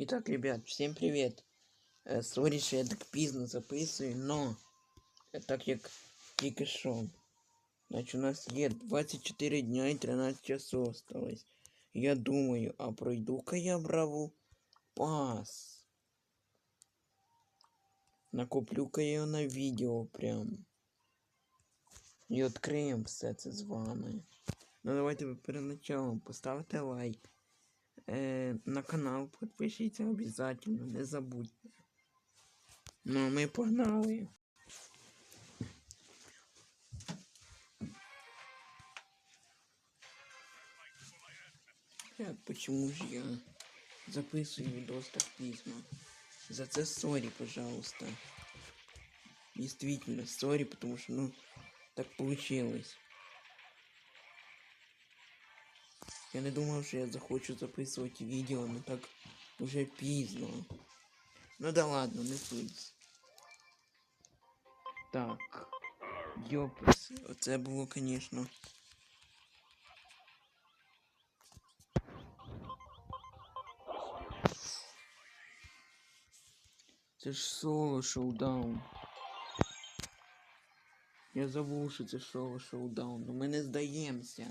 Итак, ребят, всем привет. Е, Сорі, що я так пізно записую, но е, так як тільки що. Значить, у нас є 24 дня і 13 часов осталось. Я думаю, а пройду-ка я браву пас. Накоплю-ка я його на відео прям. І відкриємо все це з вами. Ну давайте ви перед началом поставте лайк. Е, на канал підпишіться обов'язково, не забудьте. Ну, а ми погнали. Так, почему же я записываю видос так пізно? За це сори, пожалуйста. Действительно, сори, потому что, ну, так получилось. Я не думав, що я захочу записувати відео, ну так уже пізно. Ну да ладно, не суть. Так. Йопс, оце було, конечно. Це ж соло шоудаун. Я забув, що це соло шоудаун, ну ми не здаємося.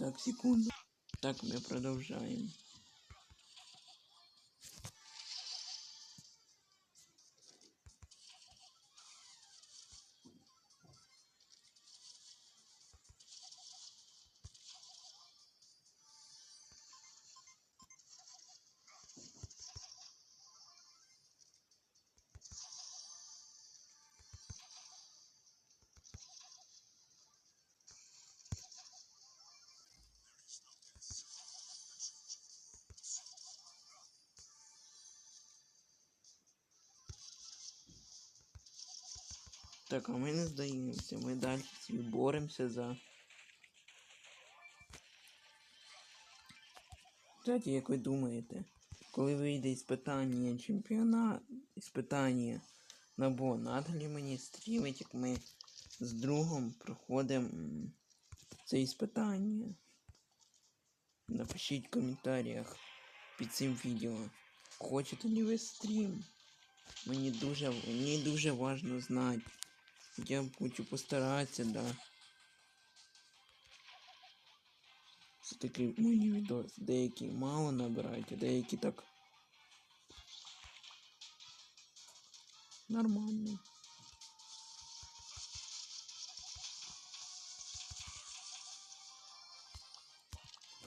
Так, секунду. Так, мы продолжаем. Так, а ми не здаємося. Ми далі боремося за. Кстати, як ви думаєте, коли вийде іспитання чемпіонат, іспитання на бо, надо мені стрімить, як ми з другом проходимо це іспитання? Напишіть в коментарях під цим відео. Хочете ли ви стрім? Мені дуже, мені дуже важно знати. Я хочу постаратися, да. Все-таки мої відоси деякі мало набирають, а деякі так. Нормально.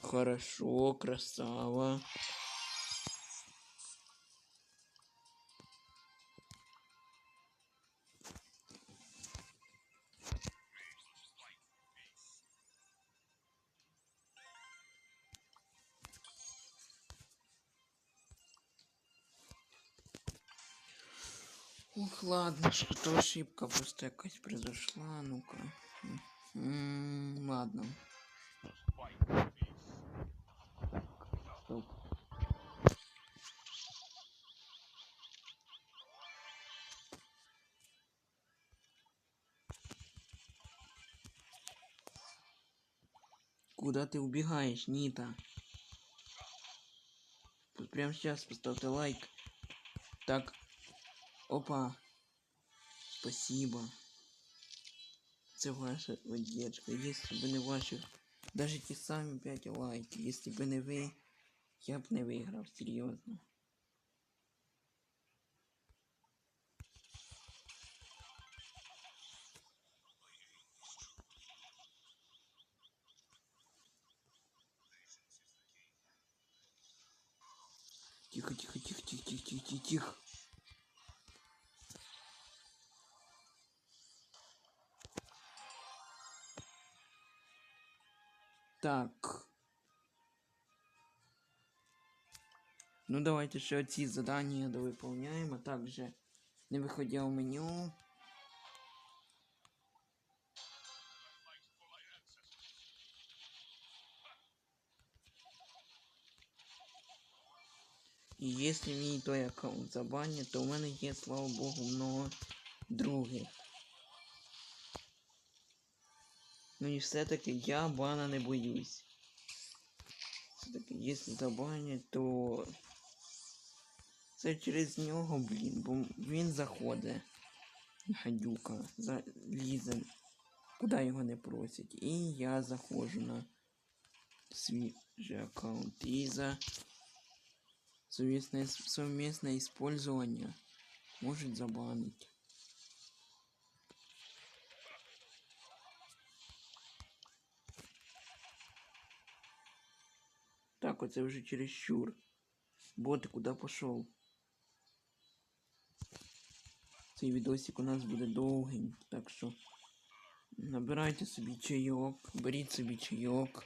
Хорошо, красава. Ладно, что ошибка просто якась произошла, ну-ка. М, Ладно. Куда ты убегаешь, Нита? Прямо сейчас поставьте лайк. Так. Опа. Спасибо. Це ваша поддержка. Если бы не ваши, даже ті самі 5 лайків, если бы не ви, я б не виграв, серйозно. Тихо, тихо, тихо, тихо, тихо, тихо, тихо, Так. Ну, давайте ще ці задання довиповняємо. Також не виходя в меню. І якщо мій той аккаунт забанять, то у мене є, слава Богу, много других. Ну і все-таки я бана не боюсь. Все-таки, якщо забанять, то це через нього, блін, бо він заходить. Гадюка, залізе, куди його не просять. І я заходжу на свій аккаунт. І за совместное, совместное использование может забанить. Так, оце вже чересчур. Бот, куди пішов? Цей відосик у нас буде довгий, так що набирайте собі чайок, беріть собі чайок,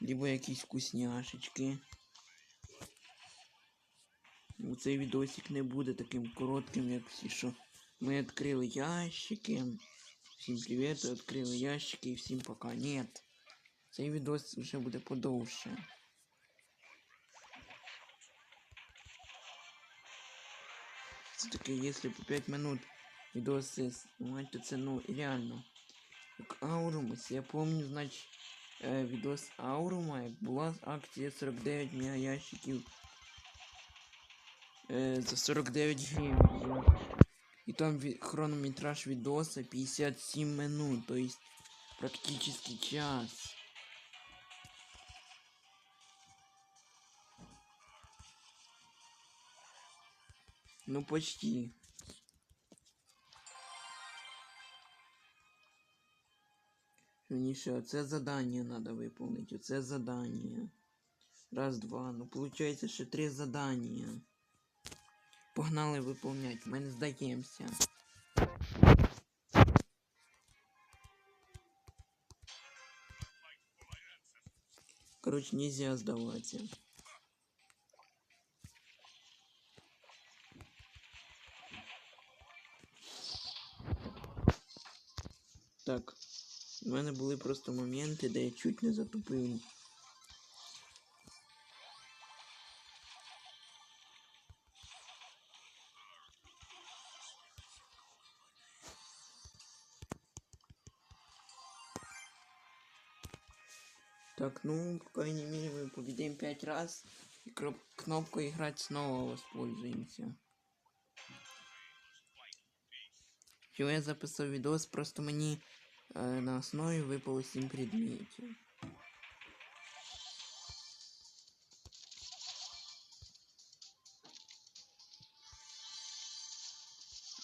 либо якісь вкусняшечки. Ну, Цей відосик не буде таким коротким, як всі, що ми відкрили ящики. Всім привіт, відкрили ящики і всім пока. Нет. Цей відос вже буде подовше. Це таки, якщо по 5 минут відоси знімати, то це ну реально. Як Аурумус, я пам'ятаю, значить, е, відос Аурума, як була акція 49 мега ящиків е, за 49 гривень. І там ві- хронометраж відоса 57 минут, то есть практически час. Ну почти. Верніше, оце задання надо выполнить. Оце задання. Раз, два. Ну, получается, ще три задання. Погнали виповнять, ми не здаємося. Короче, нельзя сдаваться. Так, у мене були просто моменти, де я чуть не затупив. Так, ну, по крайней мере, мы победим пять раз. И кнопку играть снова воспользуемся. Чого я записав відос, просто мені е, на основі випало 7 предметів.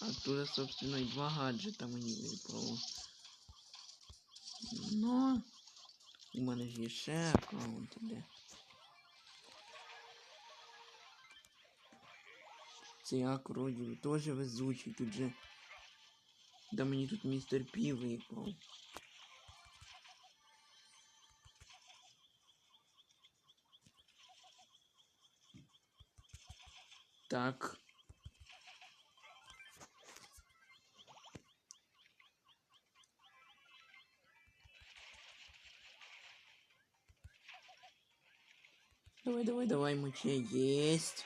Оттуда, собственно, и два гаджета мені випало. Но у мене ж є ще аккаунт де. Цей ак вроді теж везучий, тут же. Да мені тут містер Пі випав. Так. Давай, давай, давай, муче есть.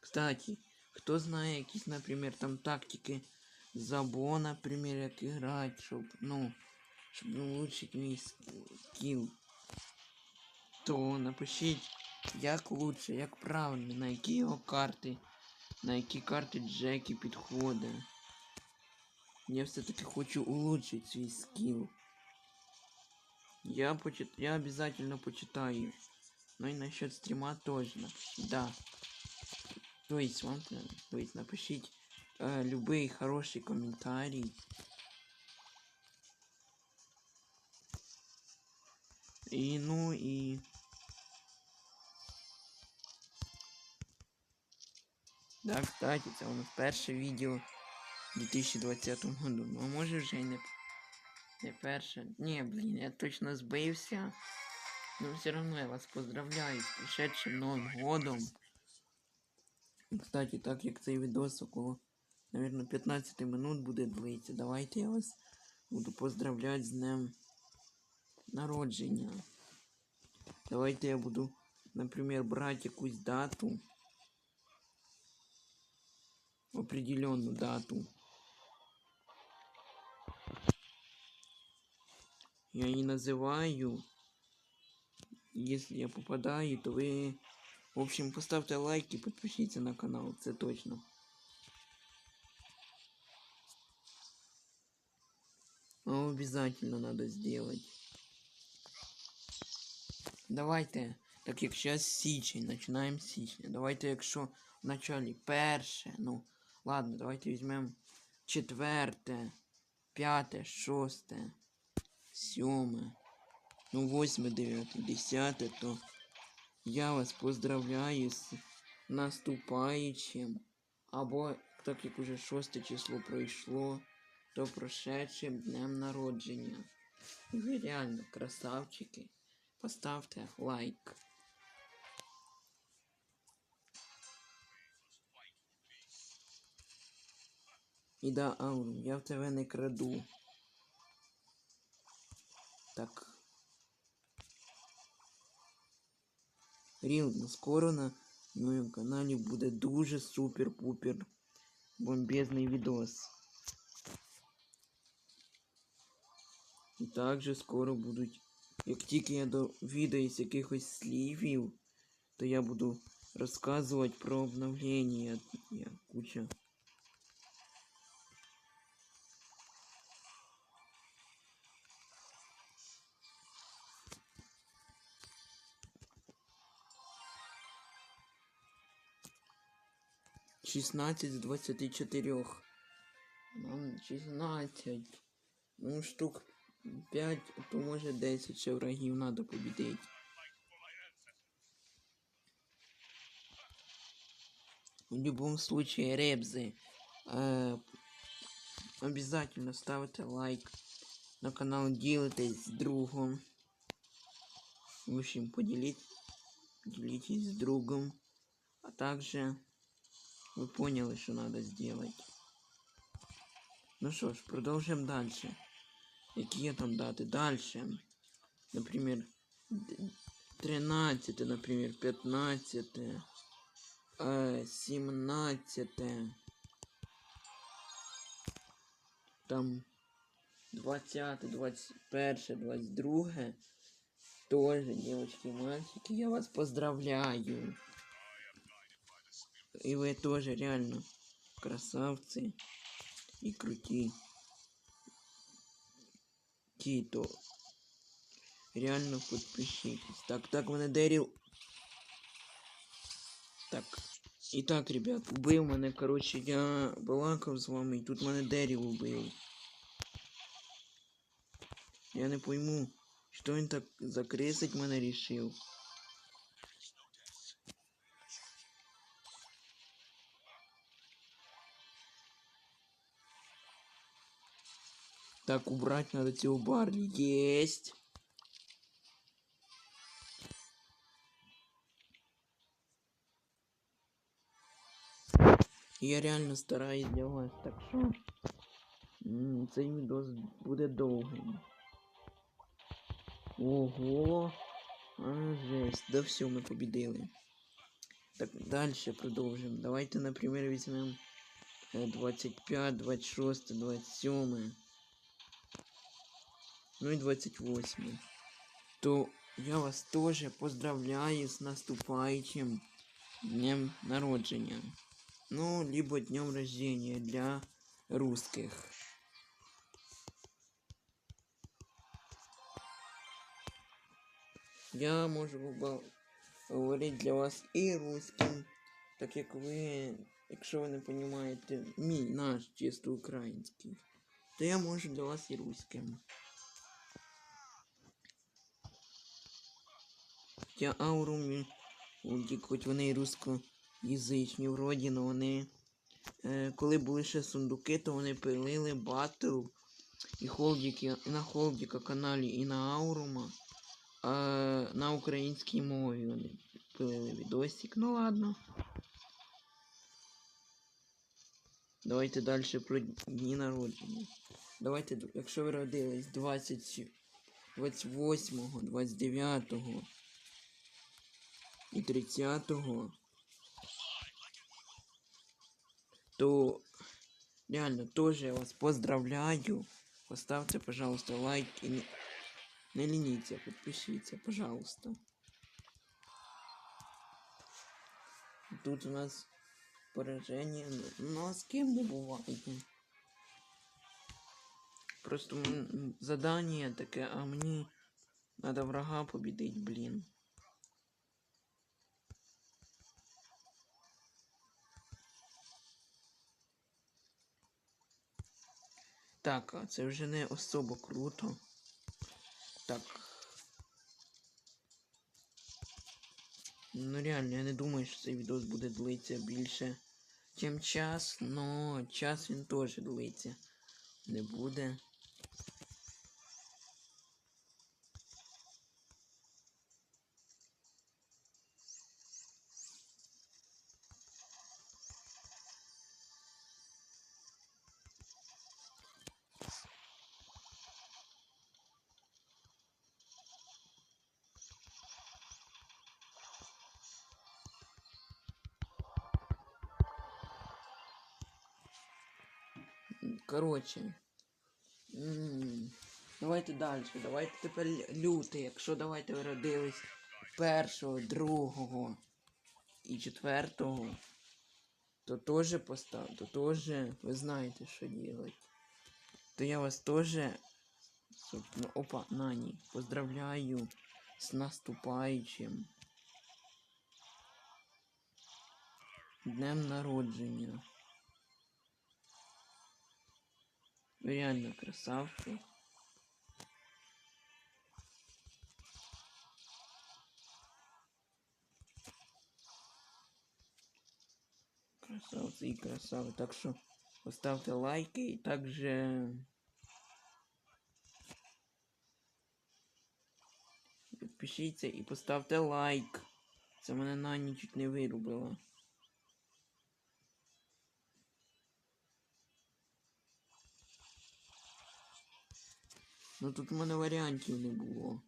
Кстати, хто знає якісь, наприклад, там тактики забо, наприклад, як грати, щоб, ну, щоб улучшить мій скіл, то напишіть, як лучше, як правильно, на які його карти, на які карти Джекі підходить. Я все-таки хочу улучшить свій скилл. Я почит... я обязательно почитаю. Ну и насчет стрима тоже напишите. Да. То есть вам э, то есть напишите э, любые хорошие комментарии. И ну и Да, кстати, це у нас перше відео в 2020 году. Ну, а може вже й не, не перше. Ні, блін, я точно збився. Но все равно я вас поздравляю с пришедшим Новым Годом. Кстати, так як цей відос около, наверное, 15 минут буде длиться, давайте я вас буду поздравляти з днем народження. Давайте я буду, например, брать якусь дату. Определенную дату. Я не называю. Если я попадаю, то вы... В общем, поставьте лайк и подпишитесь на канал, это точно. Ну, обязательно надо сделать. Давайте, так як зараз січень, починаємо з січня. Давайте, якщо в началі перше, ну, ладно, давайте візьмемо четверте, п'яте, шосте, сьоме, ну, восьме, дев'яте, десяте, то я вас поздравляю з наступаючим. Або, так як уже шосте число пройшло, то прошедшим днем народження. Ви реально красавчики. Поставте лайк. І да, Аурум, я в тебе не краду. Так. Рівно скоро на моєму каналі буде дуже супер-пупер бомбезний відос. І також скоро будуть як тільки я довідаюсь якихось слівів, то я буду розказувати про обновлення. Я куча. Шістнадцять з двадцяти чотирьох. Нам шістнадцять. Ну, штук 5, то може 10 ще врагів надо побідити. В любом случае, ребзы, э, обязательно ставьте лайк на канал, делитесь с другом. В общем, поделить, делитесь с другом. А также вы поняли, что надо сделать. Ну что ж, продолжим дальше. Какие там даты? Дальше. Например, 13, например, 15, э, 17, там 20, 21, 22. Тоже, девочки и мальчики, я вас поздравляю. И вы тоже реально красавцы и крутые. Тіто. Реально підпишитесь. Так, так, мене Деріл. Так. І так, ребят, убив мене, коротше, я балакав з вами, і тут мене Деріл убив. Я не пойму, що він так закресить мене рішив. Так, убрать надо Барли. Есть. Я реально стараюсь вас, так що цей відос буде довгим. Ого! А, жесть. Да все, ми победили. Так, дальше продовжимо. Давайте, например, візьмемо е, 25, 26, 27. Ну і 28. То я вас тоже поздравляю с наступающим днем народження. Ну, либо днем рождения для русских. Я можу ба- говорити для вас і русским, так як ви, якщо ви не розумієте мій наш чисто український, то я можу для вас і русским. Я ауру мультик, хоч вони і рускоязичні вроді, но вони. Е, коли були ще сундуки, то вони пилили батл і холдики, і на холдіка каналі, і на аурума. А на українській мові вони пилили відосик. Ну ладно. Давайте далі про дні народження. Давайте, якщо ви родились 20, 28, 29 і 30, то реально тоже вас поздравляю. Поставьте, пожалуйста, лайк и не, не подпишитесь, пожалуйста. Тут у нас поражение, ну, ну а с кем не бывает. Просто задание таке, а мне надо врага победить, блин. Так, це вже не особо круто. Так. Ну реально, я не думаю, що цей відос буде длитися більше, чим час, но час він теж длиться. Не буде. Коротше. Давайте далі. Давайте тепер лю- лютий. Якщо давайте ви родились першого, другого і четвертого, то теж постав, то теж ви знаєте, що робити. То я вас теж, собственно, опа, Нані, поздравляю з наступаючим днем народження. Ви реально красавчик. Красавцы и красавы. Так что поставьте лайки и также підпишіться і поставте лайк. Це мене Нані чуть не вирубила. Ну тут в мене варіантів не було.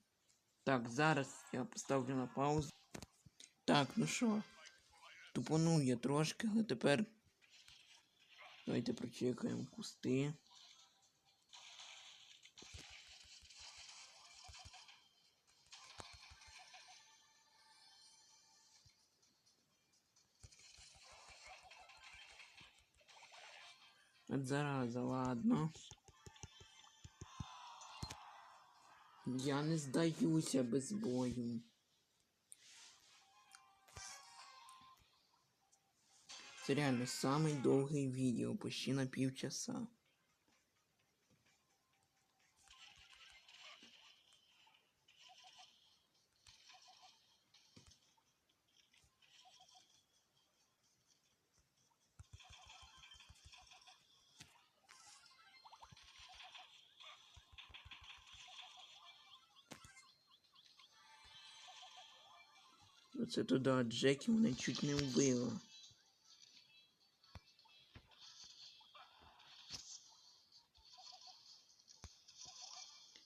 Так, зараз я поставлю на паузу. Так, ну що, тупонув я трошки, але тепер давайте прочекаємо кусти. От зараза, ладно. Я не здаюся без бою. Це реально самий довгий відео, почти на півчаса. Оце туди Джекі мене чуть не вбила.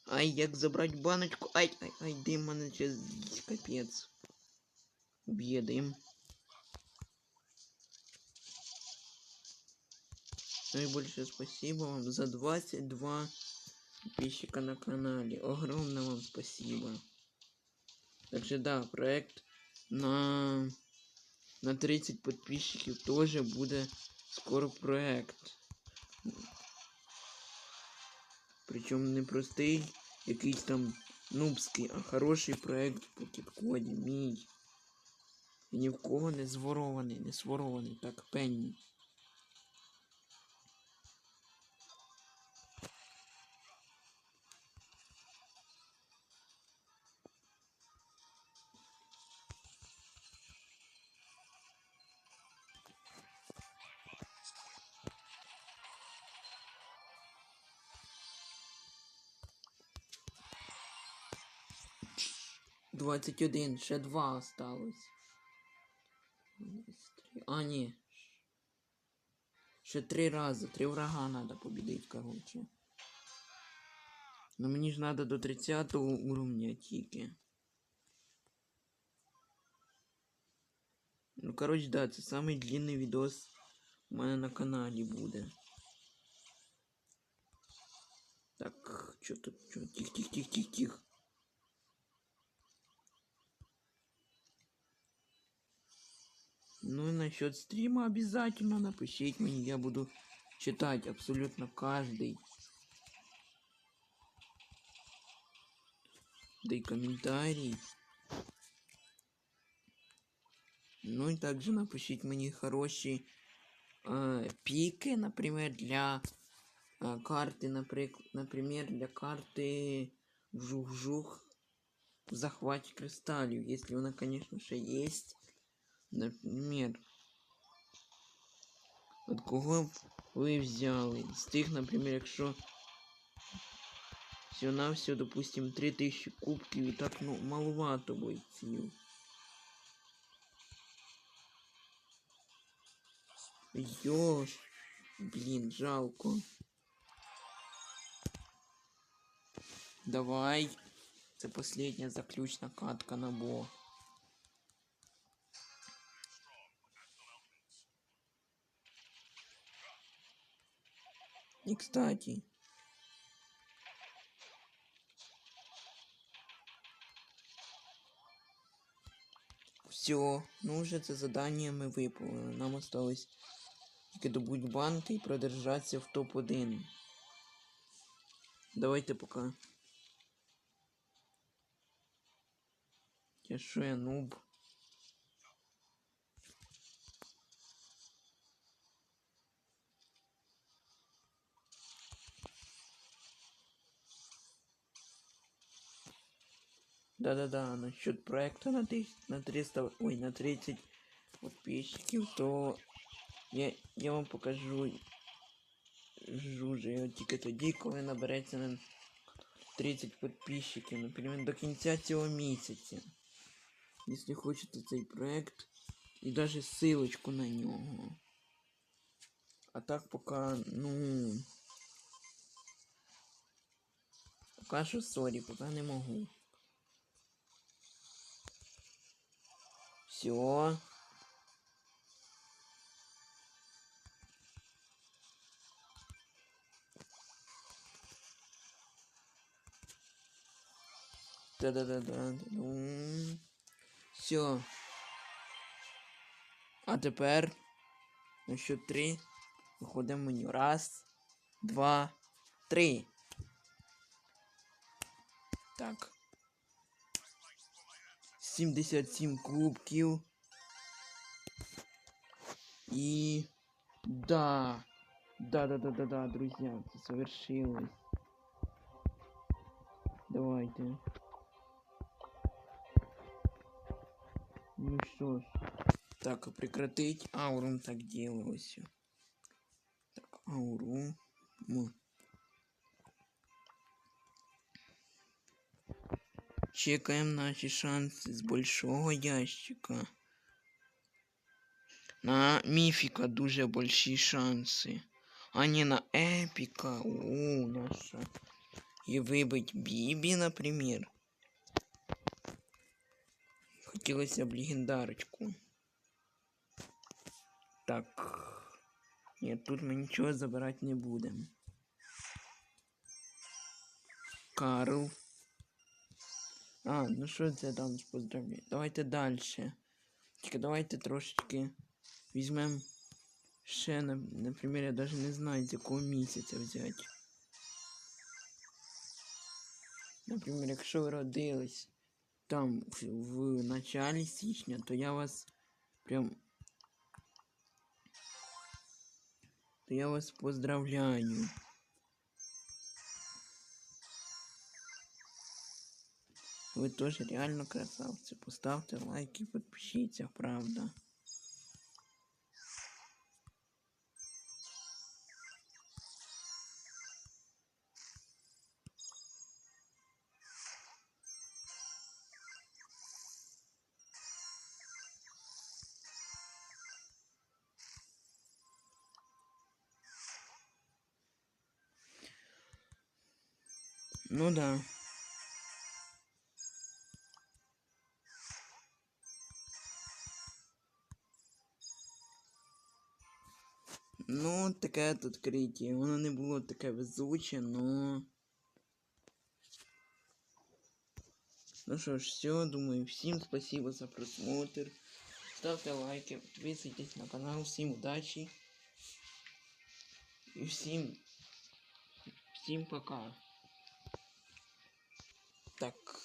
Ай, як забрать баночку? Ай, ай, ай, дим мене сейчас капець. Уб'є дим. Ну и большое спасибо вам за 22 подписчика на канале. Огромное вам спасибо. Так що да, проект на, на 30 подписчиків теж буде скоро проект. Причому не простий якийсь там нубський, а хороший проект по кіткоді, мій. І ні в кого не зворований, не сворований, так пенні. Двадцять один, ще два осталось. А, ні. Ще три рази, три врага надо победить, короче. Но мені ж надо до 30 уровня тільки. Ну, короче, да, це самий длинний відос у мене на каналі буде. Так, що тут? Що? Тих, тих, тих, тих, тих. Ну и насчет стрима обязательно напишите мне, я буду читать абсолютно каждый. Да и комментарий. Ну и также напишите мне хорошие э, пики, например, для э, карты, например, для карты вжух-вжух в захвате кристаллів, если она, конечно же, есть Например, от кого б ви взяли? З тих, наприклад, якщо все на все, допустим, 3000 кубків і так ну, маловато бойців. Йош, блін, жалко. Давай. Це последня заключна катка на бо. И кстати. Все, ну уже це задание ми виповнили. Нам осталось тільки добуть банки і продержатися в топ-1. Давайте пока. Я що я нуб? Да-да-да, насчет проекта на, тыс... на 300, ой, на 30 подписчиков, то я, я вам покажу його тільки тоді, коли набереться на 30 подписчиків, наприклад, до кінця цього місяця. Якщо хочете цей проект і даже ссылочку на нього. А так пока, ну... Пока що сорі, пока не можу. Все. Да-да-да-да. Все. А тепер на счет три виходимо в меню. Раз, два, три. Так. 77 кубків. І... Да. Да-да-да-да-да, друзья, це совершилось. Давайте. Ну что ж. Так, прекратить. Аурум так делалось. Так, аурум. М. Чекаем наши шансы с большого ящика. На міфіка дуже больші шанси. А не на епіка. У, наша. І вибить Бібі, наприклад. Хотілося б легендарочку. Так. Ні, тут ми нічого забирати не будемо. Карл. А, ну що це там з поздравлення? Давайте далі. Тільки давайте трошечки візьмемо ще, на- наприклад, я навіть не знаю, з якого місяця взяти. Наприклад, якщо ви родились там в, в началі січня, то я вас прям. То я вас поздравляю. Ви теж реально красавці. Поставте лайк і підпишіться, правда. Ну да. Ну, таке тут криті. Воно не було таке везуче, но. Ну що ж, все, думаю, всім спасибо за просмотр. Ставте лайки, підписуйтесь на канал, всім удачі. І всім. Всім пока. Так.